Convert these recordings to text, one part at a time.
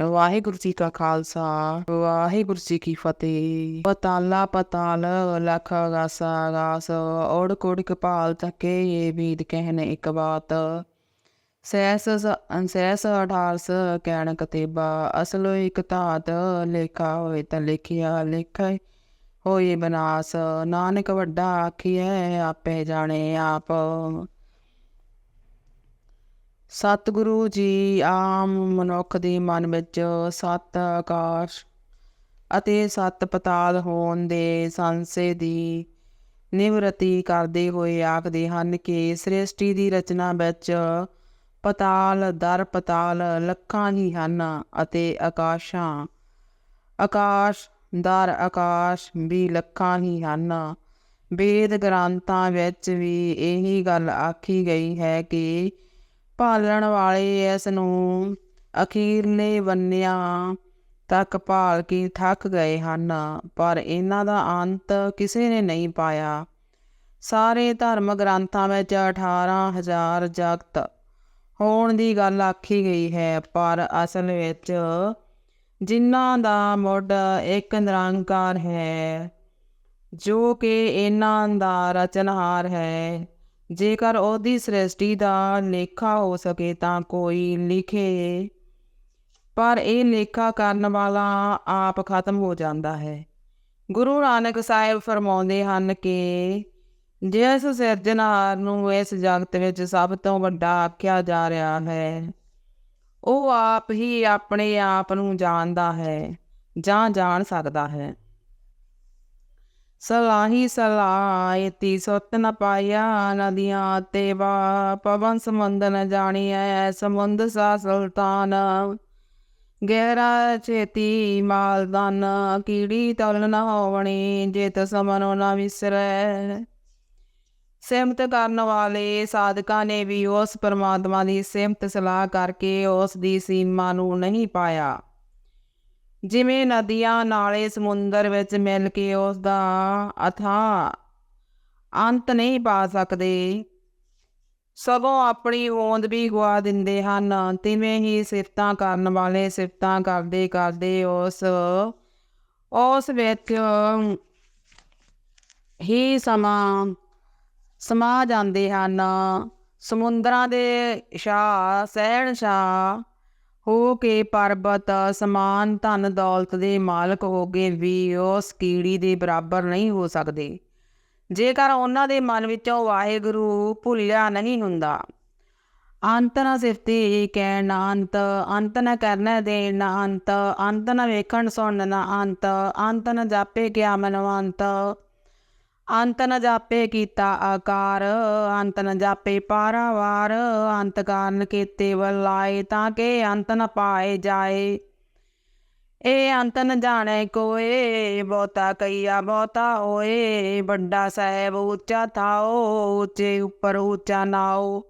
ਵਾਹਿਗੁਰੂ ਜੀ ਕਾ ਖਾਲਸਾ, ਵਾਹਿਗੁਰੂ ਜੀ ਕੀ ਫਤਿਹ। ਪਤਾਲਾ ਪਤਾਲ ਲਖ ਗਾਸਾ ਗਾਸ ਔੜ ਕੋੜ ਕਪਾਲ ਤਕੇ ਇਹ ਵੀਦ ਕਹਿਨ ਇੱਕ ਬਾਤ। ਸੈਸ ਅਨਸੈਸ ਅਠਾਰਸ ਕਹਿਣ ਕਤੇਬਾ, ਅਸਲੋ ਇਕ ਧਾਤ ਲੇਖਾ ਹੋਏ ਤਾਂ ਲਿਖਿਆ ਲਿਖੇ ਹੋਏ ਬਨਾਸ। ਨਾਨਕ ਵੱਡਾ ਆਖੀਐ, ਆਪੇ ਜਾਣੇ ਆਪ। ਸਤਿਗੁਰੂ ਜੀ ਆਮ ਮਨੁੱਖ ਦੇ ਮਨ ਵਿੱਚ ਸੱਤ ਆਕਾਸ਼ ਅਤੇ ਸਤ ਪਤਾਲ ਹੋਣ ਦੇ ਸੰਸੇ ਦੀ ਨਿਵਰਤੀ ਕਰਦੇ ਹੋਏ ਆਖਦੇ ਹਨ ਕਿ ਸ੍ਰਿਸ਼ਟੀ ਦੀ ਰਚਨਾ ਵਿੱਚ ਪਤਾਲ, ਦਰ ਪਤਾਲ ਲੱਖਾਂ ਹੀ ਹਨ ਅਤੇ ਆਕਾਸ਼ਾਂ, ਆਕਾਸ਼, ਦਰ ਆਕਾਸ਼ ਵੀ ਲੱਖਾਂ ਹੀ ਹਨ। ਵੇਦ ਗ੍ਰੰਥਾਂ ਵਿੱਚ ਵੀ ਇਹੀ ਗੱਲ ਆਖੀ ਗਈ ਹੈ ਕਿ ਭਾਲਣ ਵਾਲੇ ਇਸ ਨੂੰ ਅਖੀਰਲੇ ਬੰਨਿਆਂ ਤੱਕ ਭਾਲ ਕੇ ਥੱਕ ਗਏ ਹਨ, ਪਰ ਇਹਨਾਂ ਦਾ ਅੰਤ ਕਿਸੇ ਨੇ ਨਹੀਂ ਪਾਇਆ। ਸਾਰੇ ਧਰਮ ਗ੍ਰੰਥਾਂ ਵਿੱਚ 18000 ਜਗਤ ਹੋਣ ਦੀ ਗੱਲ ਆਖੀ ਗਈ ਹੈ, ਪਰ ਅਸਲ ਵਿੱਚ ਜਿਨ੍ਹਾਂ ਦਾ ਮੁੱਢ ਇੱਕ ਨਿਰੰਕਾਰ ਹੈ, ਜੋ ਕਿ ਇਹਨਾਂ ਦਾ ਰਚਨਹਾਰ ਹੈ ਜੇਕਰ ਉਹਦੀ ਸ੍ਰਿਸ਼ਟੀ ਦਾ ਲੇਖਾ ਹੋ ਸਕੇ ਤਾਂ ਕੋਈ ਲਿਖੇ। ਪਰ ਇਹ ਲੇਖਾ ਕਰਨ ਵਾਲਾ ਆਪ ਖਤਮ ਹੋ ਜਾਂਦਾ ਹੈ। ਗੁਰੂ ਨਾਨਕ ਸਾਹਿਬ ਫਰਮਾਉਂਦੇ ਹਨ ਕਿ ਜਿਸ ਸਿਰਜਣਹਾਰ ਨੂੰ ਇਸ ਜਗਤ ਵਿੱਚ ਸਭ ਤੋਂ ਵੱਡਾ ਆਖਿਆ ਜਾ ਰਿਹਾ ਹੈ, ਉਹ ਆਪ ਹੀ ਆਪਣੇ ਆਪ ਨੂੰ ਜਾਣਦਾ ਹੈ ਜਾਂ ਜਾਣ ਸਕਦਾ ਹੈ। ਸਲਾਹੀ ਸਲਾਇਤੀ ਸੁਤ ਨ ਪਾਇਆ ਨਦੀਆਂ ਤੇ ਵਾ, ਪਵਨ ਸਮੁੰਦ ਨ ਜਾਣੀਐ ਸਮੁੰਦ ਸਾ ਸੁਲਤਾਨ। ਗਹਿਰਾ ਚੇਤੀ ਮਾਲਦਾਨ ਕੀੜੀ ਤਲ ਨ ਹੋਵਣੀ, ਜਿਤ ਸਮਨੋ ਨ ਵਿਸਰੈ। ਸਿਮਤ ਕਰਨ ਵਾਲੇ ਸਾਧਕਾਂ ਨੇ ਵੀ ਉਸ ਪਰਮਾਤਮਾ ਦੀ ਸਿਮਤ ਸਲਾਹ ਕਰਕੇ ਉਸ ਦੀ ਸੀਮਾ ਨੂੰ ਨਹੀਂ ਪਾਇਆ। ਜਿਵੇਂ ਨਦੀਆਂ ਨਾਲੇ ਸਮੁੰਦਰ ਵਿੱਚ ਮਿਲ ਕੇ ਉਸ ਦਾ ਅਥਾ ਅੰਤ ਨਹੀਂ ਪਾ ਸਕਦੇ। ਸਗੋਂ ਆਪਣੀ ਹੋਂਦ ਵੀ ਗਵਾ ਦਿੰਦੇ ਹਨ। ਤਿਵੇਂ ਹੀ ਸਿਫਤਾਂ ਕਰਨ ਵਾਲੇ ਸਿਫਤਾਂ ਕਰਦੇ ਕਰਦੇ ਉਸ ਉਸ ਵਿੱਚ ਹੀ ਸਮਾਂ ਸਮਾ ਜਾਂਦੇ ਹਨ। ਸਮੁੰਦਰਾਂ ਦੇ ਸ਼ਾਹ ਸਹਿਣ ਸ਼ਾਹ ਹੋ ਕੇ ਪਰਬਤ, ਸਮਾਨ, ਧਨ ਦੌਲਤ ਦੇ ਮਾਲਕ ਹੋ ਕੇ ਵੀ ਉਸ ਕੀੜੀ ਦੇ ਬਰਾਬਰ ਨਹੀਂ ਹੋ ਸਕਦੇ। ਜੇਕਰ ਉਹਨਾਂ ਦੇ ਮਨ ਵਿੱਚੋਂ ਵਾਹਿਗੁਰੂ ਭੁੱਲਿਆ ਨਹੀਂ ਹੁੰਦਾ। ਅੰਤ ਨਾ ਸਿਫਤੀ ਕਹਿਣ ਨਾ ਅੰਤ ਅੰਤ ਨਾ ਕਰਨਾ ਦੇਣ ਨਾ ਅੰਤ ਅੰਤ ਨਾ ਵੇਖਣ ਸੁਣਨ ਨਾ ਅੰਤ ਅੰਤ ਨਾ ਜਾਪੇ ਕਿਆ ਮਨਵੰਤ। ਅੰਤ ਨ ਜਾਪੇ ਕੀਤਾ ਆਕਾਰ, ਅੰਤ ਨ ਜਾਪੇ ਪਾਰਾਵਾਰ, ਅੰਤ ਕਾਰਨ ਕੀਤੇ ਵਲਾਏ ਤਾਂ ਕਿ ਅੰਤ ਨ ਪਾਏ ਜਾਏ। ਇਹ ਅੰਤ ਨ ਜਾਣੇ ਕੋਏ, ਬਹੁਤਾ ਕਈਆ ਬਹੁਤਾ ਹੋਏ, ਵੱਡਾ ਸਾਹਿਬ ਉੱਚਾ ਥਾਓ, ਉੱਚੇ ਉੱਪਰ ਉੱਚਾ ਨਾਓ।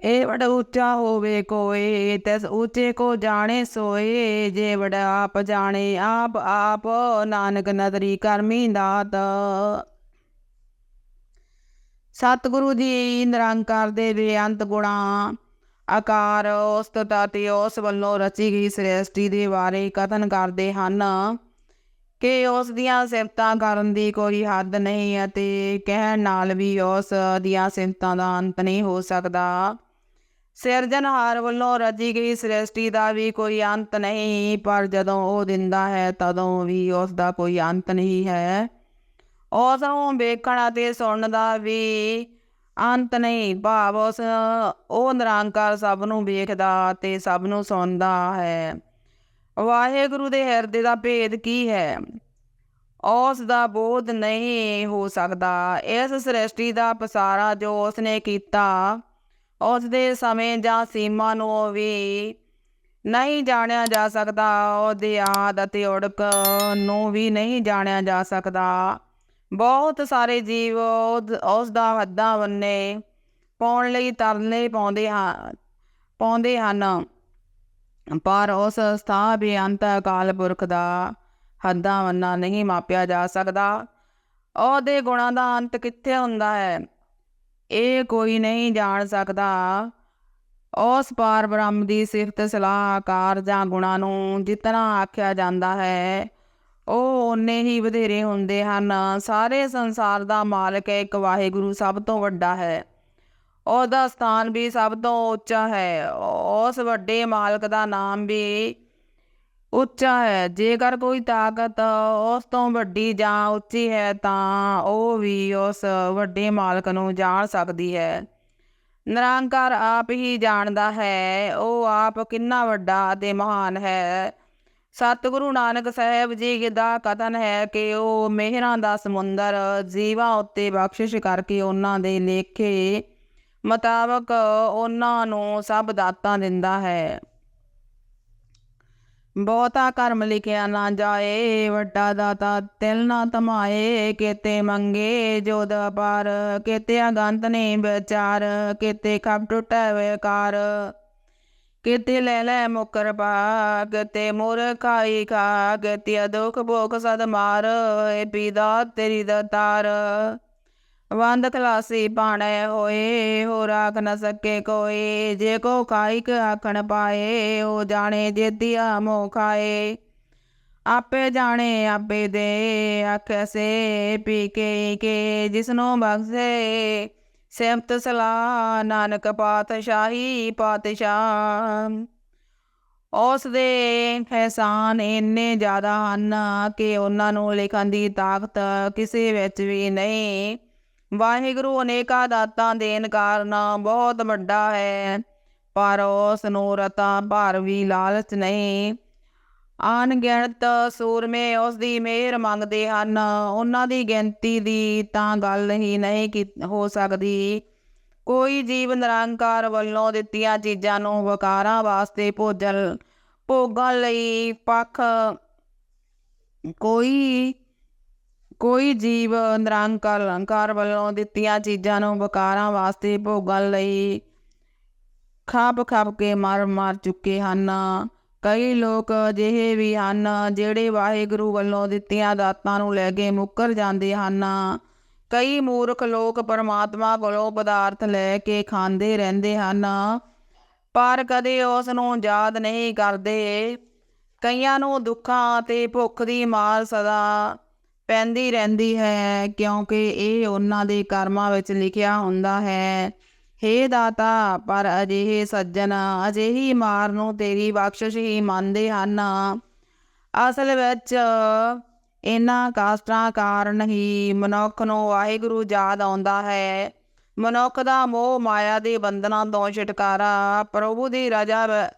ਇਹ ਬੜਾ ਉੱਚਾ ਹੋਵੇ ਕੋਏ, ਤਿਸ ਉੱਚੇ ਕੋ ਜਾਣੇ ਸੋਏ, ਜੇ ਵੜ ਆਪ ਜਾਣੇ ਆਪ ਆਪ, ਨਾਨਕ ਨਦਰੀ ਕਰਮੀ ਦਾਤ। ਸਤਿਗੁਰੂ ਜੀ ਨਿਰੰਕਾਰ ਦੇ ਬੇਅੰਤ ਗੁਣਾ, ਆਕਾਰ ਉਸਤਤਾ ਅਤੇ ਉਸ ਵੱਲੋਂ ਰਚੀ ਗਈ ਸ੍ਰਿਸ਼ਟੀ ਦੇ ਬਾਰੇ ਕਥਨ ਕਰਦੇ ਹਨ ਕਿ ਉਸ ਦੀਆਂ ਸਿਫਤਾਂ ਕਰਨ ਦੀ ਕੋਈ ਹੱਦ ਨਹੀਂ ਅਤੇ ਕਹਿਣ ਨਾਲ ਵੀ ਉਸ ਦੀਆਂ ਸਿਫਤਾਂ ਦਾ ਅੰਤ ਨਹੀਂ ਹੋ ਸਕਦਾ। ਸਿਰਜਣਹਾਰ ਵੱਲੋਂ ਰਚੀ ਗਈ ਸ੍ਰਿਸ਼ਟੀ ਦਾ ਵੀ ਕੋਈ ਅੰਤ ਨਹੀਂ, ਪਰ ਜਦੋਂ ਉਹ ਦਿੰਦਾ ਹੈ, ਤਦੋਂ ਵੀ ਉਸ ਦਾ ਕੋਈ ਅੰਤ ਨਹੀਂ ਹੈ। ਉਸ ਨੂੰ ਵੇਖਣ ਅਤੇ ਸੁਣਨ ਦਾ ਵੀ ਅੰਤ ਨਹੀਂ ਭਾਵ ਉਸ, ਉਹ ਨਿਰੰਕਾਰ ਸਭ ਨੂੰ ਵੇਖਦਾ ਤੇ ਸਭ ਨੂੰ ਸੁਣਦਾ ਹੈ। ਵਾਹਿਗੁਰੂ ਦੇ ਹਿਰਦੇ ਦਾ ਭੇਦ ਕੀ ਹੈ? ਉਸ ਦਾ ਬੋਧ ਨਹੀਂ ਹੋ ਸਕਦਾ। ਇਸ ਸ੍ਰਿਸ਼ਟੀ ਦਾ ਪਸਾਰਾ ਜੋ ਉਸ ਨੇ ਕੀਤਾ, ਉਸ ਦੇ ਸਮੇਂ ਜਾਂ ਸੀਮਾ ਨੂੰ ਵੀ ਨਹੀਂ ਜਾਣਿਆ ਜਾ ਸਕਦਾ। ਉਹਦੇ ਆਦ ਅਤੇ ਉੜਕ ਨੂੰ ਵੀ ਨਹੀਂ ਜਾਣਿਆ ਜਾ ਸਕਦਾ। ਬਹੁਤ ਸਾਰੇ ਜੀਵ ਉਸ ਦਾ ਹੱਦਾਂ ਬੰਨੇ ਪਾਉਣ ਲਈ ਤਰਲੇ ਪਾਉਂਦੇ ਹਾਂ, ਪਾਉਂਦੇ ਹਨ। ਪਰ ਉਸ ਸਥਾ ਬੇਅੰਤ ਅਕਾਲ ਪੁਰਖ ਦਾ ਹੱਦਾਂ ਬੰਨਾ ਨਹੀਂ ਮਾਪਿਆ ਜਾ ਸਕਦਾ। ਉਹਦੇ ਗੁਣਾਂ ਦਾ ਅੰਤ ਕਿੱਥੇ ਹੁੰਦਾ ਹੈ? ਇਹ ਕੋਈ ਨਹੀਂ ਜਾਣ ਸਕਦਾ। ਉਸ ਪਾਰ ਬ੍ਰਹਮ ਦੀ ਸਿਫਤ ਸਲਾਹ ਆਕਾਰ ਜਾਂ ਗੁਣਾਂ ਨੂੰ ਜਿਤਨਾ ਆਖਿਆ ਜਾਂਦਾ ਹੈ ਉਹ ਓਨੇ ਹੀ ਵਧੇਰੇ ਹੁੰਦੇ ਹਨ। ਸਾਰੇ ਸੰਸਾਰ ਦਾ ਮਾਲਕ ਇੱਕ ਵਾਹਿਗੁਰੂ ਸਭ ਤੋਂ ਵੱਡਾ ਹੈ। ਉਹਦਾ ਸਥਾਨ ਵੀ ਸਭ ਤੋਂ ਉੱਚਾ ਹੈ। ਉਸ ਵੱਡੇ ਮਾਲਕ ਦਾ ਨਾਮ ਵੀ ਉੱਚਾ ਹੈ। ਜੇਕਰ ਕੋਈ ਤਾਕਤ ਉਸ ਤੋਂ ਵੱਡੀ ਜਾਂ ਉੱਚੀ ਹੈ, ਤਾਂ ਉਹ ਵੀ ਉਸ ਵੱਡੇ ਮਾਲਕ ਨੂੰ ਜਾਣ ਸਕਦੀ ਹੈ। ਨਿਰੰਕਾਰ ਆਪ ਹੀ ਜਾਣਦਾ ਹੈ, ਉਹ ਆਪ ਕਿੰਨਾ ਵੱਡਾ ਅਤੇ ਮਹਾਨ ਹੈ। ਸਤਿਗੁਰੂ ਨਾਨਕ ਸਾਹਿਬ ਜੀ ਦਾ ਕਥਨ ਹੈ ਕਿ ਉਹ ਮਿਹਰਾਂ ਦਾ ਸਮੁੰਦਰ ਜੀਵਾਂ ਉੱਤੇ ਬਖਸ਼ਿਸ਼ ਕਰਕੇ ਉਹਨਾਂ ਦੇ ਲੇਖੇ ਮੁਤਾਬਕ ਉਹਨਾਂ ਨੂੰ ਸਭ ਦਾਤਾਂ ਦਿੰਦਾ ਹੈ। ਬਹੁਤਾ ਕਰਮ ਲਿਖਿਆ ਨਾ ਜਾਏ, ਵੱਡਾ ਦਾਤਾ ਤਿਲ ਨਾ ਤਮਾਏ, ਕਿਤੇ ਮੰਗੇ ਜੋਦ ਅਪਾਰ ਕਿਤੇ ਅਗੰਤ ਨੇ ਵਿਚਾਰ, ਕਿਤੇ ਖਪ ਟੁੱਟੈ ਵਿਕਾਰ। ਕੀਤੇ ਲੈ ਲੈ ਮੁਕਰ ਪਾ ਕੀਤੇ ਮੁਰ ਖਾਈ ਖਾ ਕੀਤੇ ਦੁਖ ਭੋਗ ਸਦ ਮਾਰ, ਏ ਪੀਦਾ ਤੇਰੀ ਦਤਾਰ ਵੰਦ ਖਲਾਸੀ ਪਾਣੇ ਹੋਏ, ਹੋ ਰਾਖ ਨ ਸਕੇ ਕੋਈ ਜੇ ਕੋ ਖਾਇਕ ਆਖਣ ਪਾਏ ਉਹ ਜਾਣੇ ਜੇਤੀਆ ਮੋ ਖਾਏ। ਆਪੇ ਜਾਣੇ ਆਪੇ ਦੇ, ਆਖੇ ਸੇ ਪੀ ਕੇ ਕੇ, ਜਿਸਨੂੰ ਬਖਸ਼ੇ ਸਿਮਤ ਸਲਾ ਨਾਨਕ ਪਾਤਸ਼ਾਹੀ ਪਾਤਸ਼ਾਹ। ਉਸ ਦੇ ਅਹਿਸਾਨ ਇੰਨੇ ਜ਼ਿਆਦਾ ਹਨ ਕਿ ਉਹਨਾਂ ਨੂੰ ਲਿਖਣ ਦੀ ਤਾਕਤ ਕਿਸੇ ਵਿੱਚ ਵੀ ਨਹੀਂ। ਵਾਹਿਗੁਰੂ ਅਨੇਕਾਂ ਦਾਤਾਂ ਦੇਣ ਕਾਰਨ ਬਹੁਤ ਵੱਡਾ ਹੈ, ਪਰ ਉਸ ਨੂੰ ਰਤਾ ਭਾਰ ਵੀ ਲਾਲਚ ਨਹੀਂ। ਅਣਗਿਣਤ ਸੂਰਮੇ ਉਸ ਦੀ ਮਿਹਰ ਮੰਗਦੇ ਹਨ। ਉਹਨਾਂ ਦੀ ਗਿਣਤੀ ਦੀ ਤਾਂ ਗੱਲ ਹੀ ਨਹੀਂ ਕੀ ਹੋ ਸਕਦੀ। ਕੋਈ ਜੀਵ ਨਿਰੰਕਾਰ ਵੱਲੋਂ ਦਿੱਤੀਆਂ ਚੀਜ਼ਾਂ ਨੂੰ ਵਕਾਰਾਂ ਵਾਸਤੇ ਭੋਜਨ, ਭੋਗਾਂ ਲਈ ਪੱਖ ਕੋਈ ਕੋਈ ਜੀਵ ਨਿਰੰਕਾਰ ਅਲੰਕਾਰ ਵੱਲੋਂ ਦਿੱਤੀਆਂ ਚੀਜ਼ਾਂ ਨੂੰ ਵਕਾਰਾਂ ਵਾਸਤੇ ਭੋਗਾਂ ਲਈ ਖਾਪ ਖਾਪ ਕੇ ਮਰ ਮਾਰ ਚੁੱਕੇ ਹਨ। ਕਈ ਲੋਕ ਅਜਿਹੇ ਵੀ ਹਨ ਜਿਹੜੇ ਵਾਹਿਗੁਰੂ ਵੱਲੋਂ ਦਿੱਤੀਆਂ ਦਾਤਾਂ ਨੂੰ ਲੈ ਕੇ ਮੁੱਕਰ ਜਾਂਦੇ ਹਨ। ਕਈ ਮੂਰਖ ਲੋਕ ਪਰਮਾਤਮਾ ਕੋਲੋਂ ਪਦਾਰਥ ਲੈ ਕੇ ਖਾਂਦੇ ਰਹਿੰਦੇ ਹਨ, ਪਰ ਕਦੇ ਉਸ ਨੂੰ ਯਾਦ ਨਹੀਂ ਕਰਦੇ। ਕਈਆਂ ਨੂੰ ਦੁੱਖਾਂ ਅਤੇ ਭੁੱਖ ਦੀ ਮਾਰ ਸਦਾ ਪੈਂਦੀ ਰਹਿੰਦੀ ਹੈ, ਕਿਉਂਕਿ ਇਹ ਉਹਨਾਂ ਦੇ ਕਰਮਾਂ ਵਿੱਚ ਲਿਖਿਆ ਹੁੰਦਾ ਹੈ। ਹੇ ਦਾਤਾ, ਪਰ ਅਜਿਹੇ ਸੱਜਣ ਅਜਿਹੀ ਮਾਰ ਨੂੰ ਤੇਰੀ ਬਖਸ਼ਿਸ਼ ਹੀ ਮੰਨਦੇ ਹਨ। ਅਸਲ ਵਿੱਚ ਇਹਨਾਂ ਕਾਸਟਾਂ ਕਾਰਨ ਹੀ ਮਨੁੱਖ ਨੂੰ ਵਾਹਿਗੁਰੂ ਯਾਦ ਆਉਂਦਾ ਹੈ। ਮਨੁੱਖ ਦਾ ਮੋਹ ਮਾਇਆ ਦੇ ਬੰਧਨਾਂ ਤੋਂ ਛੁਟਕਾਰਾ ਪ੍ਰਭੂ ਦੀ ਰਜ਼ਾ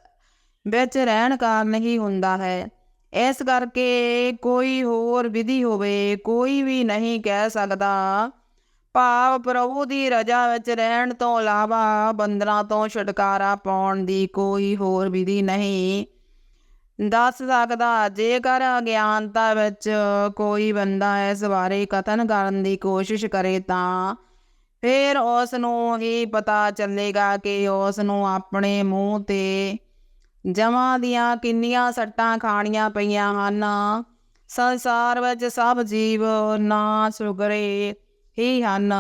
ਵਿੱਚ ਰਹਿਣ ਕਾਰਨ ਹੀ ਹੁੰਦਾ ਹੈ। ਇਸ ਕਰਕੇ ਕੋਈ ਹੋਰ ਵਿਧੀ ਹੋਵੇ, ਕੋਈ ਵੀ ਨਹੀਂ ਕਹਿ ਸਕਦਾ। ਭਾਵ ਪ੍ਰਭੂ ਦੀ ਰਜ਼ਾ ਵਿੱਚ ਰਹਿਣ ਤੋਂ ਇਲਾਵਾ ਬੰਦਨਾ ਤੋਂ ਛੁਟਕਾਰਾ ਪਾਉਣ ਦੀ ਕੋਈ ਹੋਰ ਵਿਧੀ ਨਹੀਂ। ਦੱਸ ਸਕਦਾ, ਜੇਕਰ ਅਗਿਆਨਤਾ ਵਿੱਚ ਕੋਈ ਬੰਦਾ ਇਸ ਬਾਰੇ ਕਥਨ ਕਰਨ ਦੀ ਕੋਸ਼ਿਸ਼ ਕਰੇ ਤਾਂ ਫਿਰ ਉਸ ਨੂੰ ਹੀ ਪਤਾ ਚੱਲੇਗਾ ਕਿ ਉਸ ਨੂੰ ਆਪਣੇ ਮੂੰਹ ਤੇ ਜਮਾਂ ਦੀਆਂ ਕਿੰਨੀਆਂ ਸੱਟਾਂ ਖਾਣੀਆਂ ਪਈਆਂ ਹਨ। ਸੰਸਾਰ ਵਿੱਚ ਸਭ ਜੀਵ ਨਾ ਸੁਗਰੇ ਹੀ ਹਨ।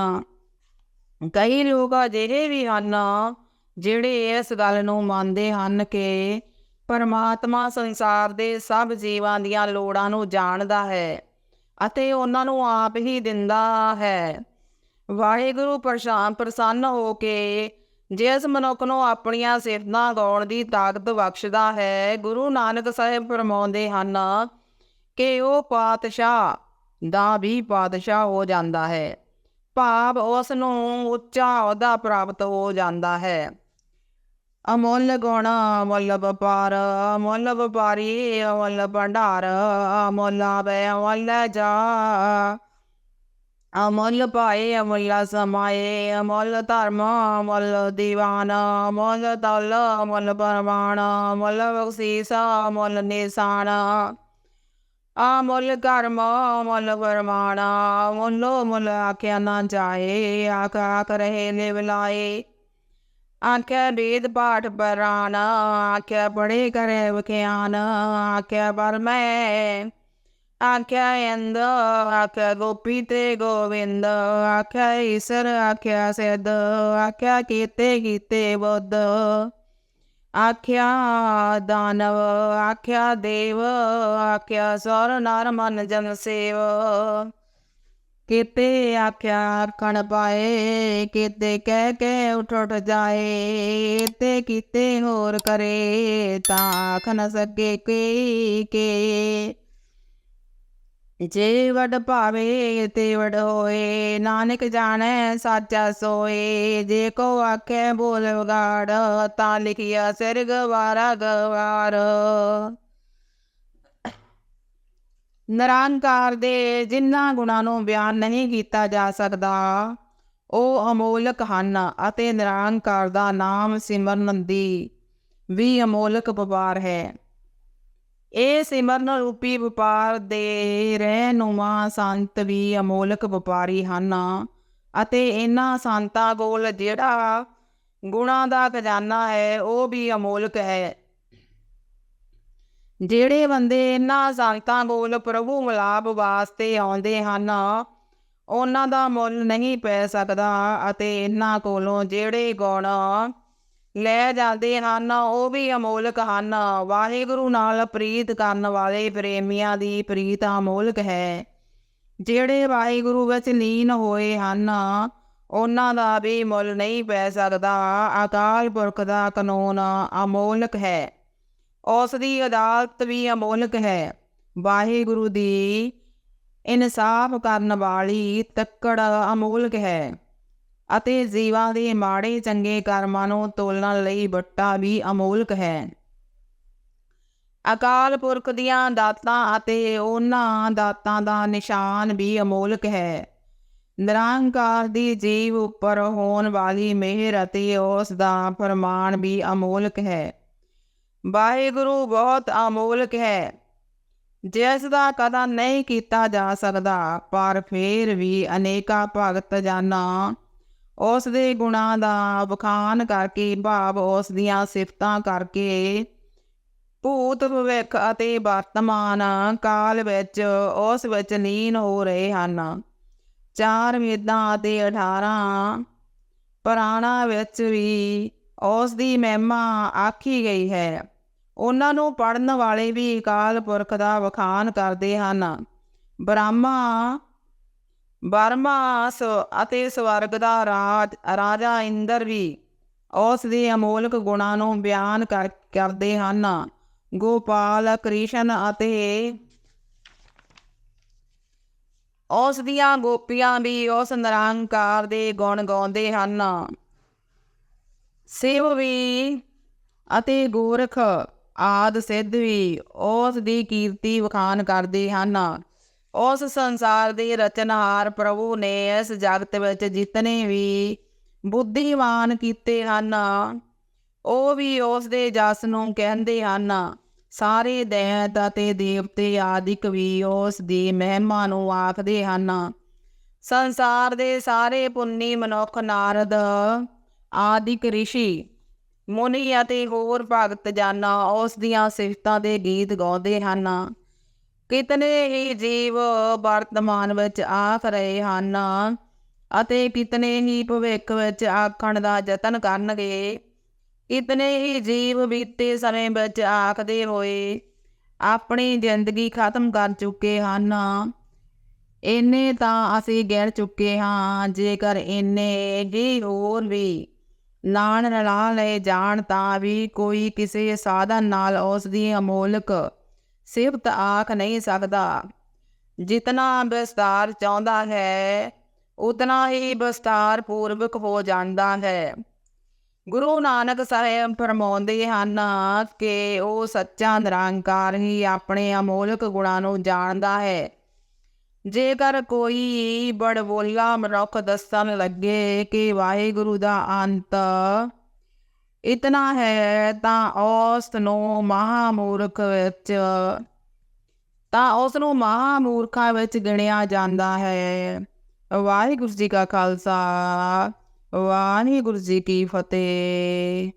ਕਈ ਲੋਕ ਅਜਿਹੇ ਵੀ ਹਨ ਜਿਹੜੇ ਇਸ ਗੱਲ ਨੂੰ ਮੰਨਦੇ ਹਨ ਕਿ ਪਰਮਾਤਮਾ ਸੰਸਾਰ ਦੇ ਸਭ ਜੀਵਾਂ ਦੀਆਂ ਲੋੜਾਂ ਨੂੰ ਜਾਣਦਾ ਹੈ ਅਤੇ ਉਹਨਾਂ ਨੂੰ ਆਪ ਹੀ ਦਿੰਦਾ ਹੈ। ਵਾਹਿਗੁਰੂ ਪ੍ਰਸ਼ਾਨ ਪ੍ਰਸੰਨ ਹੋ ਕੇ ਜਿਸ ਮਨੁੱਖ ਨੂੰ ਆਪਣੀਆਂ ਸਿਫਤਾਂ ਗਾਉਣ ਦੀ ਤਾਕਤ ਬਖਸ਼ਦਾ ਹੈ, ਗੁਰੂ ਨਾਨਕ ਸਾਹਿਬ ਫਰਮਾਉਂਦੇ ਹਨ ਕਿ ਉਹ ਪਾਤਸ਼ਾਹ ਦਾ ਵੀ ਪਾਤਸ਼ਾਹ ਹੋ ਜਾਂਦਾ ਹੈ। ਭਾਵ ਉਸ ਨੂੰ ਉੱਚਾ ਅਹੁਦਾ ਪ੍ਰਾਪਤ ਹੋ ਜਾਂਦਾ ਹੈ। ਅਮੁੱਲ ਗੁਣ, ਅਮੁੱਲ ਵਪਾਰ, ਅਮੁੱਲ ਵਪਾਰੀ, ਅਮੁੱਲ ਭੰਡਾਰ, ਅਮੁੱਲ ਆਵੇ, ਅਮੁੱਲ ਜਾ। ਅਮੁੱਲ ਪਾਏ, ਅਮੁੱਲ ਸਮਾਏ, ਅਮੁੱਲ ਧਰਮ, ਅਮੁੱਲ ਦੀਵਾਨ, ਅਮੁੱਲ ਤਲ ਅਮੁੱਲ ਪਰਮਾਨ ਅਮੁੱਲ ਬਖਸ਼ੀਸ ਅਮੁੱਲ ਨਿਸ਼ਾਨ। ਆ ਮੁੱਲ ਕਰਮ ਮੁੱਲ ਵਰਮਾਣਾ ਮੁੱਲੋ ਮੁੱਲ ਆਖਿਆ ਨਾ ਜਾਏ, ਆਖ ਆਖ ਰਹੇ ਨਿਵ ਲਾਏ। ਆਖਿਆ ਵੇਦ ਪਾਠ ਪਰਾਨ ਆਖਿਆ ਬੜੇ ਕਰੇ ਵਿਖਿਆਨ ਆਖਿਆ ਪਰ ਮੈਂ। ਆਖਿਆ ਇੰਦ, ਆਖਿਆ ਗੋਪੀ ਤੇ ਗੋਵਿੰਦ, ਆਖਿਆ ਈਸਰ, ਆਖਿਆ ਸਿੱਧ, ਆਖਿਆ ਕੀਤੇ ਕੀਤੇ ਬੁੱਧ। ਆਖਿਆ ਦਾਨਵ, ਆਖਿਆ ਦੇਵ, ਆਖਿਆ ਸਰ, ਨਰ, ਮਨ, ਜਨ, ਸੇਵ। ਕੀਤੇ ਆਖਿਆ ਆਖਣ ਪਾਏ, ਕੀਤੇ ਕਹਿ ਕੇ ਉਠ ਉਠ ਜਾਏ, ਤੇ ਕੀਤੇ ਹੋਰ ਕਰੇ, ਤਾਂ ਆਖ ਨ ਸਕੇ ਕੀ ਕੇ। ਜੇ ਵਡ ਭਾਵੇ ਤੇ ਵਡ ਹੋਏ, ਨਾਨਕ ਜਾਣੈ ਸਾਚਾ ਸੋਏ। ਜੇ ਕੋ ਆਖੇ ਬੋਲ ਵਗਾੜ, ਤਾਂ ਲਿਖਿਆ ਸਿਰ ਗਵਾਰਾ ਗਵਾਰ। ਨਿਰੰਕਾਰ ਦੇ ਜਿਨ੍ਹਾਂ ਗੁਣਾਂ ਨੂੰ ਬਿਆਨ ਨਹੀਂ ਕੀਤਾ ਜਾ ਸਕਦਾ, ਉਹ ਅਮੋਲਕ ਹਨ ਅਤੇ ਨਿਰੰਕਾਰ ਦਾ ਨਾਮ ਸਿਮਰਨ ਦੀ ਵੀ ਅਮੋਲਕ ਵਪਾਰ ਹੈ। ਇਹ ਸਿਮਰਨ ਰੂਪੀ ਵਪਾਰ ਦੇ ਰਹਿਨੁਮਾ ਸੰਤ ਵੀ ਅਮੋਲਕ ਵਪਾਰੀ ਹਨ। ਅਤੇ ਇਹਨਾਂ ਸੰਤਾਂ ਕੋਲ ਜਿਹੜਾ ਗੁਣਾਂ ਦਾ ਖਜ਼ਾਨਾ ਹੈ, ਉਹ ਵੀ ਅਮੋਲਕ ਹੈ। ਜਿਹੜੇ ਬੰਦੇ ਇਹਨਾਂ ਸੰਤਾਂ ਕੋਲ ਪ੍ਰਭੂ ਮਿਲਾਪ ਵਾਸਤੇ ਆਉਂਦੇ ਹਨ, ਉਹਨਾਂ ਦਾ ਮੁੱਲ ਨਹੀਂ ਪੈ ਸਕਦਾ। ਅਤੇ ਇਹਨਾਂ ਕੋਲੋਂ ਜਿਹੜੇ ਗੁਣ ਲੈ ਜਾਂਦੇ ਹਨ, ਉਹ ਵੀ ਅਮੋਲਕ ਹਨ। ਵਾਹਿਗੁਰੂ ਨਾਲ ਪ੍ਰੀਤ ਕਰਨ ਵਾਲੇ ਪ੍ਰੇਮੀਆਂ ਦੀ ਪ੍ਰੀਤ ਅਮੋਲਕ ਹੈ। ਜਿਹੜੇ ਵਾਹਿਗੁਰੂ ਵਿੱਚ ਲੀਨ ਹੋਏ ਹਨ, ਉਹਨਾਂ ਦਾ ਵੀ ਮੁੱਲ ਨਹੀਂ ਪੈ ਸਕਦਾ। ਅਕਾਲ ਪੁਰਖ ਦਾ ਕਾਨੂੰਨ ਅਮੋਲਕ ਹੈ। ਉਸ ਦੀ ਅਦਾਲਤ ਵੀ ਅਮੋਲਕ ਹੈ। ਵਾਹਿਗੁਰੂ ਦੀ ਇਨਸਾਫ ਕਰਨ ਵਾਲੀ ਤੱਕੜ ਅਮੋਲਕ ਹੈ। ਅਤੇ ਜੀਵਾਂ ਦੇ ਮਾੜੇ ਚੰਗੇ ਕਰਮਾਂ ਨੂੰ ਤੋਲਣ ਲਈ ਬੱਟਾ ਵੀ ਅਮੋਲਕ ਹੈ। ਅਕਾਲ ਪੁਰਖ ਦੀਆਂ ਦਾਤਾਂ ਅਤੇ ਉਹਨਾਂ ਦਾਤਾਂ ਦਾ ਨਿਸ਼ਾਨ ਵੀ ਅਮੋਲਕ ਹੈ। ਨਿਰੰਕਾਰ ਦੀ ਜੀਵ ਉੱਪਰ ਹੋਣ ਵਾਲੀ ਮਿਹਰ ਅਤੇ ਉਸ ਦਾ ਫਰਮਾਨ ਵੀ ਅਮੋਲਕ ਹੈ। ਵਾਹਿਗੁਰੂ ਬਹੁਤ ਅਮੋਲਕ ਹੈ। ਜਿਸ ਦਾ ਕਦਾ ਨਹੀਂ ਕੀਤਾ ਜਾ ਸਕਦਾ, ਪਰ ਫੇਰ ਵੀ ਅਨੇਕਾਂ ਭਗਤ ਜਾਨਾਂ ਉਸ ਦੇ ਗੁਣਾਂ ਦਾ ਬਖਾਨ ਕਰਕੇ, ਭਾਵ ਉਸ ਦੀਆਂ ਸਿਫਤਾਂ ਕਰਕੇ, ਭੂਤ ਭਵਿੱਖ ਅਤੇ ਵਰਤਮਾਨ ਕਾਲ ਵਿੱਚ ਉਸ ਵਿੱਚ ਲੀਨ ਹੋ ਰਹੇ ਹਨ। ਚਾਰ ਵੇਦਾਂ ਅਤੇ 18 ਪੁਰਾਣਾ ਵਿੱਚ ਵੀ ਉਸ ਦੀ ਮਹਿਮਾ ਆਖੀ ਗਈ ਹੈ। ਉਹਨਾਂ ਨੂੰ ਪੜਨ ਵਾਲੇ ਵੀ ਅਕਾਲ ਪੁਰਖ ਦਾ ਵਖਾਨ ਕਰਦੇ ਹਨ। ਬ੍ਰਹਮਾ ਬਰਮਾਸ ਅਤੇ ਸਵਰਗ ਦਾ ਰਾਜ, ਰਾਜਾ ਇੰਦਰ ਵੀ ਉਸ ਦੇ ਅਮੋਲਕ ਗੁਣਾਂ ਨੂੰ ਬਿਆਨ ਕਰ, ਕਰਦੇ ਹਨ। ਗੋਪਾਲ, ਕ੍ਰਿਸ਼ਨ ਅਤੇ ਉਸ ਦੀਆਂ ਗੋਪੀਆਂ ਵੀ ਉਸ ਨਿਰੰਕਾਰ ਦੇ ਗੁਣ ਗਾਉਂਦੇ ਹਨ। ਸਿਵ ਵੀ ਅਤੇ ਗੋਰਖ ਆਦ ਸਿੱਧ ਵੀ ਉਸ ਦੀ ਕੀਰਤੀ ਵਖਾਨ ਕਰਦੇ ਹਨ। ਉਸ ਸੰਸਾਰ ਦੇ ਰਚਨਹਾਰ ਪ੍ਰਭੂ ਨੇ ਇਸ ਜਗਤ ਵਿੱਚ ਜਿਤਨੇ ਵੀ ਬੁੱਧੀਮਾਨ ਕੀਤੇ ਹਨ, ਉਹ ਵੀ ਉਸ ਦੇ ਜਸ ਨੂੰ ਕਹਿੰਦੇ ਹਨ। ਸਾਰੇ ਦੈਤ ਅਤੇ ਦੇਵਤੇ ਆਦਿਕ ਵੀ ਉਸ ਦੀ ਮਹਿਮਾ ਨੂੰ ਆਖਦੇ ਹਨ। ਸੰਸਾਰ ਦੇ ਸਾਰੇ ਪੁੰਨੀ ਮਨੁੱਖ, ਨਾਰਦ ਆਦਿਕ, ਰਿਸ਼ੀ, ਮੁਨੀ ਅਤੇ ਹੋਰ ਭਗਤ ਜਾਨਾ ਉਸ ਦੀਆਂ ਸਿਫਤਾਂ ਦੇ ਗੀਤ ਗਾਉਂਦੇ ਹਨ। ਕਿਤਨੇ ਹੀ ਜੀਵ ਵਰਤਮਾਨ ਵਿੱਚ ਆਖ ਰਹੇ ਹਨ ਅਤੇ ਕਿਤਨੇ ਹੀ ਭਵਿੱਖ ਵਿੱਚ ਆਖਣ ਦਾ ਯਤਨ ਕਰਨਗੇ। ਕਿਤਨੇ ਹੀ ਜੀਵ ਬੀਤੇ ਸਮੇਂ ਵਿੱਚ ਆਖਦੇ ਹੋਏ ਆਪਣੀ ਜ਼ਿੰਦਗੀ ਖਤਮ ਕਰ ਚੁੱਕੇ ਹਨ। ਇੰਨੇ ਤਾਂ ਅਸੀਂ ਗਿਣ ਚੁੱਕੇ ਹਾਂ, ਜੇਕਰ ਇੰਨੇ ਹੀ ਹੋਰ ਵੀ ਲਾਣ ਰਲਾ ਲਏ ਜਾਣ ਤਾਂ ਵੀ ਕੋਈ ਕਿਸੇ ਸਾਧਨ ਨਾਲ ਉਸ ਦੀ ਅਮੋਲਕ ਸਿਫਤ ਆਖ ਨਹੀਂ ਸਕਦਾ। ਜਿਤਨਾ ਵਿਸਤਾਰ ਚਾਹੁੰਦਾ ਹੈ, ਉਤਨਾ ਹੀ ਵਿਸਤਾਰ ਪੂਰਵਕ ਹੋ ਜਾਂਦਾ ਹੈ। ਗੁਰੂ ਨਾਨਕ ਸਾਹਿਬ ਫਰਮਾਉਂਦੇ ਹਨ ਕਿ ਉਹ ਸੱਚਾ ਨਿਰੰਕਾਰ ਹੀ ਆਪਣੇ ਅਮੋਲਕ ਗੁਣਾਂ ਨੂੰ ਜਾਣਦਾ ਹੈ। ਜੇਕਰ ਕੋਈ ਬੜਬੋਲਾ ਮਨੁੱਖ ਦੱਸਣ ਲੱਗੇ ਕਿ ਵਾਹਿਗੁਰੂ ਦਾ ਅੰਤ ਇਤਨਾ ਹੈ ਤਾਂ ਉਸ ਨੂੰ ਮਹਾਮੂਰਖ ਵਿੱਚ, ਤਾਂ ਉਸ ਨੂੰ ਮਹਾਮੂਰਖਾਂ ਵਿੱਚ ਗਿਣਿਆ ਜਾਂਦਾ ਹੈ। ਵਾਹਿਗੁਰੂ ਜੀ ਕਾ ਖਾਲਸਾ, ਵਾਹਿਗੁਰੂ ਜੀ ਕੀ ਫਤਿਹ।